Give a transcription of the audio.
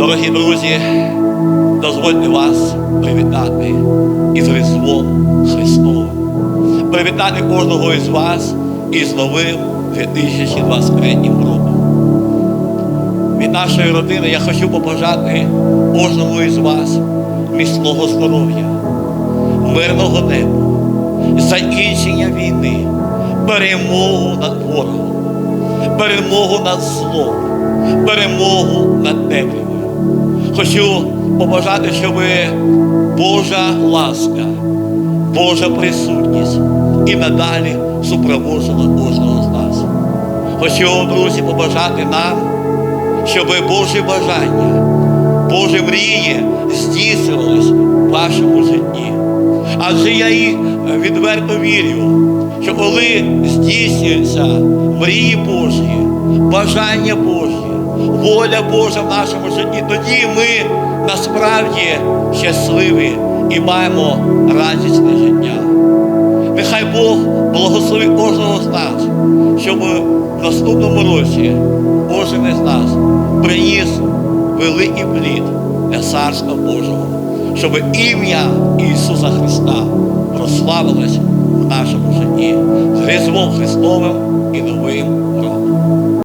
Дорогі друзі, дозвольте вас привітати із Різдвом Христовим. Привітати кожного із вас із новим 2023 роком. Від нашої родини я хочу побажати кожному із вас міцного здоров'я, мирного неба, закінчення війни, перемогу над ворогом, перемогу над злом, перемогу над темрявою. Хочу побажати, щоб Божа ласка, Божа присутність і надалі супроводжувала кожного з нас. Хочу, друзі, побажати нам, щоб Божі бажання, Божі мрії здійснювались в вашому житті. Адже я і відверто вірю, що коли здійснюються мрії Божі, бажання Божі, воля Божа в нашому житті, тоді ми насправді щасливі і маємо радісне життя. Нехай Бог благословить кожного з нас, щоб в наступному році кожен із нас приніс великий плід для Царства Божого, щоб ім'я Ісуса Христа прославилось в нашому житті з Різдвом Христовим і Новим